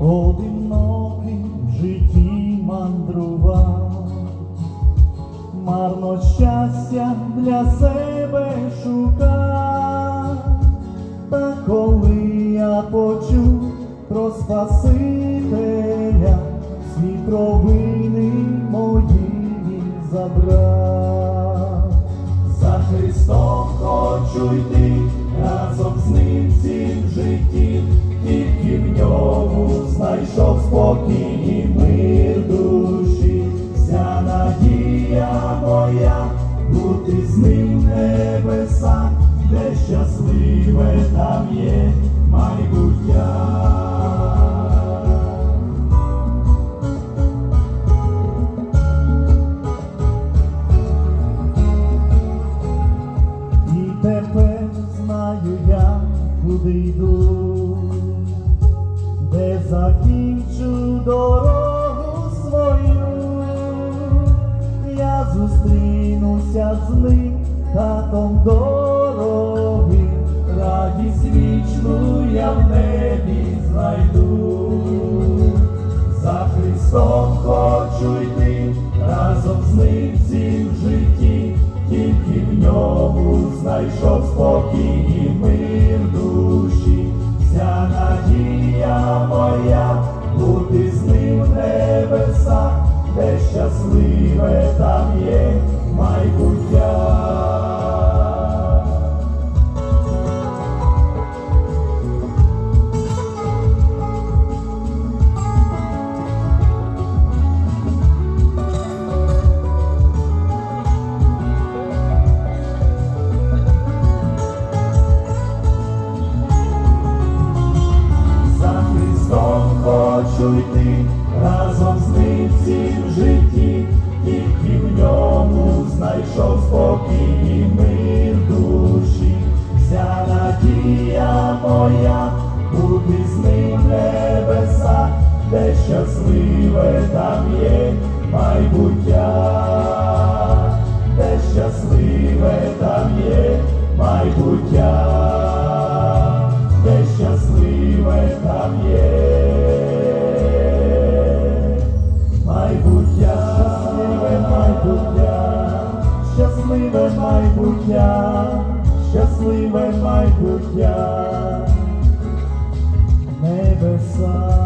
одиноким в житті мандрував, марно щастя для себе шукав, та коли я почув про Спасителя, всі провини мої він забрав. За Христом хочу йти, разом з ним всім в житті, спокій і мир душі, вся надія моя, бути з ним в небесах, де щасливе там є майбуття. І тепер знаю я, куди йду, де закінчу дорогу свою, я зустрінуся з ним татом дороги, радість вічну я в небі знайду. За Христом хочу йти, разом з ним хочу йти, разом з ним всім в житті, тільки в ньому знайшов спокій і мир душі, вся надія моя, бути з ним в небесах, де щасливе там є майбуття, де щасливе там є майбуття щасливе майбуття, щасливе майбуття, небеса.